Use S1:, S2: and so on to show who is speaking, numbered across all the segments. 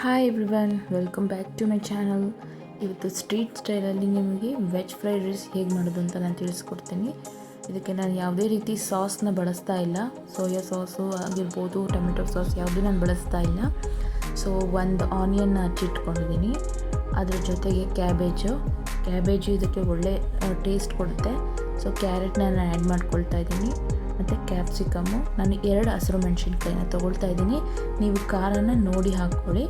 S1: Hi everyone welcome back to my channel ಇವತ್ತು street ಸ್ಟೈಲಲ್ಲಿ ನಿಮಗೆ ವೆಜ್ ಫ್ರೈಡ್ ರೈಸ್ ಹೇಗೆ ಮಾಡೋದು ಅಂತ ನಾನು ತಿಳಿಸ್ಕೊಡ್ತೀನಿ. ಇದಕ್ಕೆ ನಾನು ಯಾವುದೇ ರೀತಿ ಸಾಸ್ನ ಬಳಸ್ತಾ ಇಲ್ಲ. ಸೋಯಾ ಸಾಸು ಆಗಿರ್ಬೋದು ಟೊಮೆಟೊ ಸಾಸ್ ಯಾವುದೂ ನಾನು ಬಳಸ್ತಾ ಇಲ್ಲ. ಸೊ ಒಂದು ಆನಿಯನ್ನ ಹಚ್ಚಿಟ್ಕೊಂಡಿದ್ದೀನಿ ಅದ್ರ ಜೊತೆಗೆ ಕ್ಯಾಬೇಜು ಕ್ಯಾಬೇಜು ಇದಕ್ಕೆ ಒಳ್ಳೆ ಟೇಸ್ಟ್ ಕೊಡುತ್ತೆ. ಸೊ ಕ್ಯಾರೆಟ್ನ ನಾನು ಆ್ಯಡ್ ಮಾಡ್ಕೊಳ್ತಾ ಇದ್ದೀನಿ ಮತ್ತು ಕ್ಯಾಪ್ಸಿಕಮ್ಮು. ನಾನು ಎರಡು ಹಸಿರು ಮೆಣಸಿನ್ಕಾಯಿನ ತೊಗೊಳ್ತಾ ಇದ್ದೀನಿ. ನೀವು ಖಾರನ ನೋಡಿ ಹಾಕ್ಕೊಳ್ಳಿ.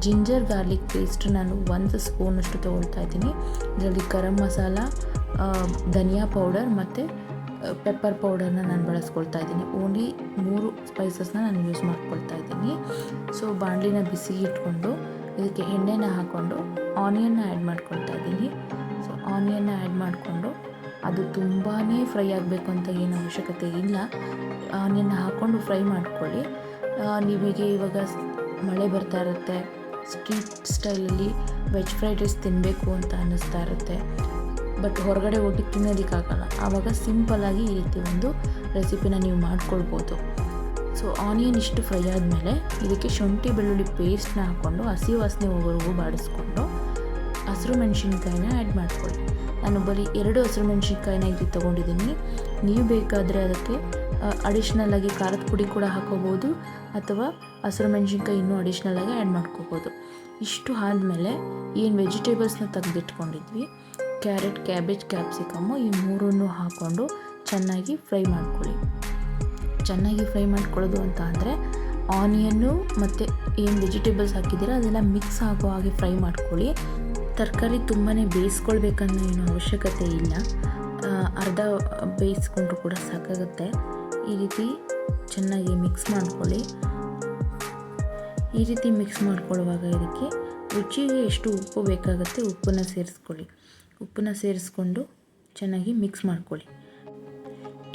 S1: ಜಿಂಜರ್ ಗಾರ್ಲಿಕ್ ಪೇಸ್ಟ್ ನಾನು ಒಂದು ಸ್ಪೂನಷ್ಟು ತೊಗೊಳ್ತಾ ಇದ್ದೀನಿ. ಇದರಲ್ಲಿ ಗರಂ ಮಸಾಲ ಧನಿಯಾ ಪೌಡರ್ ಮತ್ತು ಪೆಪ್ಪರ್ ಪೌಡರ್ನ ನಾನು ಬಳಸ್ಕೊಳ್ತಾ ಇದ್ದೀನಿ. ಓನ್ಲಿ ಮೂರು ಸ್ಪೈಸಸ್ನ ನಾನು ಯೂಸ್ ಮಾಡ್ಕೊಳ್ತಾ ಇದ್ದೀನಿ. ಸೊ, ಬಾಣಲಿನ ಬಿಸಿ ಇಟ್ಕೊಂಡು, ಇದಕ್ಕೆ ಎಣ್ಣೆನ ಹಾಕ್ಕೊಂಡು, ಆನಿಯನ್ನ ಆ್ಯಡ್ ಮಾಡ್ಕೊಳ್ತಾ ಇದ್ದೀನಿ. ಸೊ, ಆನಿಯನ್ನ ಆ್ಯಡ್ ಮಾಡಿಕೊಂಡು ಅದು ತುಂಬಾ ಫ್ರೈ ಆಗಬೇಕು ಅಂತ ಏನು ಅವಶ್ಯಕತೆ ಇಲ್ಲ. ಆನಿಯನ್ನ ಹಾಕ್ಕೊಂಡು ಫ್ರೈ ಮಾಡ್ಕೊಳ್ಳಿ. ನಿಮಗೆ ಇವಾಗ ಮಳೆ ಬರ್ತಾ ಇರುತ್ತೆ. ಸ್ಟ್ರೀಟ್ ಸ್ಟೈಲಲ್ಲಿ ವೆಜ್ ಫ್ರೈಡ್ ರೈಸ್ ತಿನ್ನಬೇಕು ಅಂತ ಅನ್ನಿಸ್ತಾ ಇರುತ್ತೆ. ಬಟ್ ಹೊರಗಡೆ ಹೋಗಿ ತಿನ್ನೋದಕ್ಕಾಗಲ್ಲ ಆವಾಗ ಸಿಂಪಲ್ಲಾಗಿ ಈ ರೀತಿ ಒಂದು ರೆಸಿಪಿನ ನೀವು ಮಾಡ್ಕೊಳ್ಬೋದು. ಸೊ ಆನಿಯನ್ ಇಷ್ಟು ಫ್ರೈ ಆದಮೇಲೆ ಇದಕ್ಕೆ ಶುಂಠಿ ಬೆಳ್ಳುಳ್ಳಿ ಪೇಸ್ಟ್ನ ಹಾಕ್ಕೊಂಡು ಹಸಿ ವಾಸನೆ ಹೋಗೋವರೆಗೂ ಬಾಡಿಸ್ಕೊಂಡು ಹಸಿರು ಮೆಣಸಿನ್ಕಾಯಿನ ಆ್ಯಡ್ ಮಾಡ್ಕೊಳ್ಳಿ. ನಾನು ಬರೀ ಎರಡು ಹಸಿರು ಮೆಣಸಿನ್ಕಾಯಿನ ಇಲ್ಲಿ ತೊಗೊಂಡಿದ್ದೀನಿ. ನೀವು ಬೇಕಾದರೆ ಅದಕ್ಕೆ ಅಡಿಷ್ನಲ್ ಆಗಿ ಖಾರದ ಪುಡಿ ಕೂಡ ಹಾಕೋಬೋದು, ಅಥವಾ ಹಸಿರು ಮೆಣಸಿನ್ಕಾಯಿ ಇನ್ನೂ ಅಡಿಷ್ನಲ್ ಆಗಿ ಆ್ಯಡ್ ಮಾಡ್ಕೋಬೋದು. ಇಷ್ಟು ಆದಮೇಲೆ ಏನು ವೆಜಿಟೇಬಲ್ಸ್ನ ತೆಗೆದಿಟ್ಕೊಂಡಿದ್ವಿ ಕ್ಯಾರೆಟ್ ಕ್ಯಾಬೇಜ್ ಕ್ಯಾಪ್ಸಿಕಮ್ಮು ಈ ಮೂರನ್ನು ಹಾಕ್ಕೊಂಡು ಚೆನ್ನಾಗಿ ಫ್ರೈ ಮಾಡ್ಕೊಳ್ಳಿ. ಚೆನ್ನಾಗಿ ಫ್ರೈ ಮಾಡ್ಕೊಳ್ಳೋದು ಅಂತ ಅಂದರೆ ಆನಿಯನ್ನು ಮತ್ತು ಏನು ವೆಜಿಟೇಬಲ್ಸ್ ಹಾಕಿದ್ದೀರ ಅದೆಲ್ಲ ಮಿಕ್ಸ್ ಆಗೋ ಹಾಗೆ ಫ್ರೈ ಮಾಡ್ಕೊಳ್ಳಿ. ತರಕಾರಿ ತುಂಬಾ ಬೇಯಿಸ್ಕೊಳ್ಬೇಕನ್ನೋ ಏನು ಅವಶ್ಯಕತೆ ಇಲ್ಲ. ಅರ್ಧ ಬೇಯಿಸ್ಕೊಂಡ್ರೂ ಕೂಡ ಸಾಕಾಗುತ್ತೆ. ಈ ರೀತಿ ಚೆನ್ನಾಗಿ ಮಿಕ್ಸ್ ಮಾಡ್ಕೊಳ್ಳಿ. ಈ ರೀತಿ ಮಿಕ್ಸ್ ಮಾಡ್ಕೊಳ್ಳುವಾಗ ಇದಕ್ಕೆ ರುಚಿಗೆ ಎಷ್ಟು ಉಪ್ಪು ಬೇಕಾಗುತ್ತೆ ಉಪ್ಪನ್ನು ಸೇರಿಸ್ಕೊಳ್ಳಿ. ಉಪ್ಪನ್ನು ಸೇರಿಸ್ಕೊಂಡು ಚೆನ್ನಾಗಿ ಮಿಕ್ಸ್ ಮಾಡ್ಕೊಳ್ಳಿ.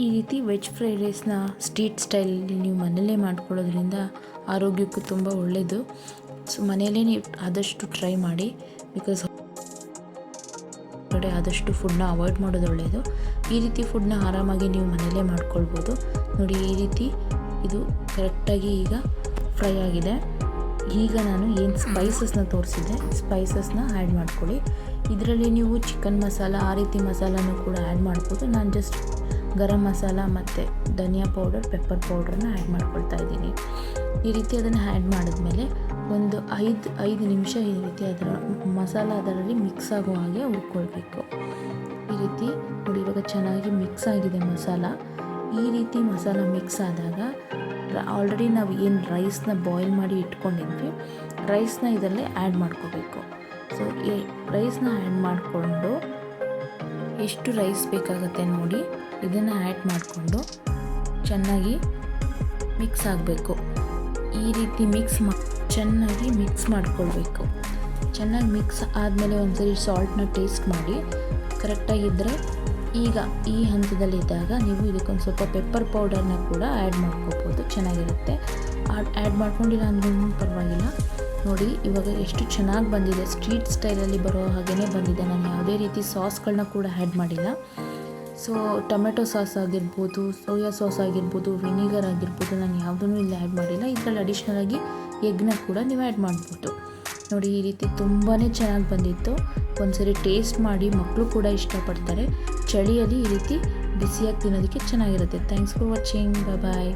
S1: ಈ ರೀತಿ ವೆಜ್ ಫ್ರೈಡ್ ರೈಸ್ನ ಸ್ಟ್ರೀಟ್ ಸ್ಟೈಲಲ್ಲಿ ನೀವು ಮನೆಯಲ್ಲೇ ಮಾಡ್ಕೊಳ್ಳೋದ್ರಿಂದ ಆರೋಗ್ಯಕ್ಕೂ ತುಂಬ ಒಳ್ಳೆಯದು ಸೊ ಮನೆಯಲ್ಲೇ ನೀವು ಆದಷ್ಟು ಟ್ರೈ ಮಾಡಿ ಬಿಕಾಸ್ ಹೊರಗಡೆ ಆದಷ್ಟು ಫುಡ್ನ ಅವಾಯ್ಡ್ ಮಾಡೋದು ಒಳ್ಳೆಯದು ಈ ರೀತಿ ಫುಡ್ನ ಆರಾಮಾಗಿ ನೀವು ಮನೆಯಲ್ಲೇ ಮಾಡ್ಕೊಳ್ಬೋದು. ನೋಡಿ, ಈ ರೀತಿ ಇದು ಕರೆಕ್ಟಾಗಿ ಈಗ ಫ್ರೈ ಆಗಿದೆ. ಈಗ ನಾನು ಏನು ಸ್ಪೈಸಸ್ನ ತೋರಿಸಿದ್ದೆ ಸ್ಪೈಸಸ್ನ ಆ್ಯಡ್ ಮಾಡ್ಕೊಳ್ಳಿ. ಇದರಲ್ಲಿ ನೀವು ಚಿಕನ್ ಮಸಾಲ, ಆ ರೀತಿ ಮಸಾಲನೂ ಕೂಡ ಆ್ಯಡ್ ಮಾಡ್ಬೋದು. ನಾನು ಜಸ್ಟ್ ಗರಂ ಮಸಾಲ ಮತ್ತು ಧನಿಯಾ ಪೌಡರ್ ಪೆಪ್ಪರ್ ಪೌಡ್ರನ್ನ ಆ್ಯಡ್ ಮಾಡ್ಕೊಳ್ತಾ ಇದ್ದೀನಿ. ಈ ರೀತಿ ಅದನ್ನು ಆ್ಯಡ್ ಮಾಡಿದ್ಮೇಲೆ ಒಂದು ಐದು ಐದು ನಿಮಿಷ ಈ ರೀತಿ ಅದರ ಮಸಾಲ ಅದರಲ್ಲಿ ಮಿಕ್ಸ್ ಆಗೋ ಹಾಗೆ ಹುರ್ಕೊಳ್ಬೇಕು. ಈ ರೀತಿ ನೋಡಿ, ಇವಾಗ ಚೆನ್ನಾಗಿ ಮಿಕ್ಸ್ ಆಗಿದೆ ಮಸಾಲ. ಈ ರೀತಿ ಮಸಾಲ ಮಿಕ್ಸ್ ಆದಾಗ ಆಲ್ರೆಡಿ ನಾವು ಏನು ರೈಸ್ನ ಬಾಯ್ಲ್ ಮಾಡಿ ಇಟ್ಕೊಂಡಿದ್ವಿ ರೈಸ್ನ ಇದರಲ್ಲೇ ಆ್ಯಡ್ ಮಾಡ್ಕೋಬೇಕು. ಸೊ ಈ ರೈಸ್ನ ಆ್ಯಡ್ ಮಾಡಿಕೊಂಡು ಎಷ್ಟು ರೈಸ್ ಬೇಕಾಗುತ್ತೆ ನೋಡಿ, ಇದನ್ನು ಆ್ಯಡ್ ಮಾಡಿಕೊಂಡು ಚೆನ್ನಾಗಿ ಮಿಕ್ಸ್ ಆಗಬೇಕು. ಈ ರೀತಿ ಮಿಕ್ಸ್ ಮಾ ಚೆನ್ನಾಗಿ ಮಿಕ್ಸ್ ಮಾಡ್ಕೊಳ್ಬೇಕು. ಚೆನ್ನಾಗಿ ಮಿಕ್ಸ್ ಆದಮೇಲೆ ಒಂದ್ಸರಿ ಸಾಲ್ಟನ್ನ ಟೇಸ್ಟ್ ಮಾಡಿ. ಕರೆಕ್ಟಾಗಿದ್ದರೆ ಈಗ ಈ ಹಂತದಲ್ಲಿದ್ದಾಗ ನೀವು ಇದಕ್ಕೊಂದು ಸ್ವಲ್ಪ ಪೆಪ್ಪರ್ ಪೌಡರ್ನ ಕೂಡ ಆ್ಯಡ್ ಮಾಡ್ಕೋಬೋದು. ಚೆನ್ನಾಗಿರುತ್ತೆ. ಆ್ಯಡ್ ಮಾಡ್ಕೊಂಡಿಲ್ಲ ಅಂದ್ರೂ ಪರವಾಗಿಲ್ಲ. ನೋಡಿ, ಇವಾಗ ಎಷ್ಟು ಚೆನ್ನಾಗಿ ಬಂದಿದೆ. ಸ್ಟ್ರೀಟ್ ಸ್ಟೈಲಲ್ಲಿ ಬರೋ ಹಾಗೆಯೇ ಬಂದಿದೆ. ನಾನು ಯಾವುದೇ ರೀತಿ ಸಾಸ್ಗಳನ್ನ ಕೂಡ ಆ್ಯಡ್ ಮಾಡಿಲ್ಲ. ಸೊ ಟೊಮೆಟೊ ಸಾಸ್ ಆಗಿರ್ಬೋದು ಸೋಯಾ ಸಾಸ್ ಆಗಿರ್ಬೋದು ವಿನಿಗರ್ ಆಗಿರ್ಬೋದು, ನಾನು ಯಾವುದನ್ನು ಇಲ್ಲಿ ಆ್ಯಡ್ ಮಾಡಿಲ್ಲ. ಇದರಲ್ಲಿ ಅಡಿಷ್ನಲ್ ಆಗಿ ಎಗ್ನ ಕೂಡ ನೀವು ಆ್ಯಡ್ ಮಾಡ್ಬೋದು. ನೋಡಿ, ಈ ರೀತಿ ತುಂಬಾ ಚೆನ್ನಾಗಿ ಬಂದಿತ್ತು. ಒಂದ್ಸರಿ ಟೇಸ್ಟ್ ಮಾಡಿ ಮಕ್ಕಳು ಕೂಡ ಇಷ್ಟಪಡ್ತಾರೆ. ಚಳಿಯಲ್ಲಿ ಈ ರೀತಿ ಬಿಸಿಯಾಗಿ ತಿನ್ನೋದಕ್ಕೆ ಚೆನ್ನಾಗಿರುತ್ತೆ. Thanks for watching bye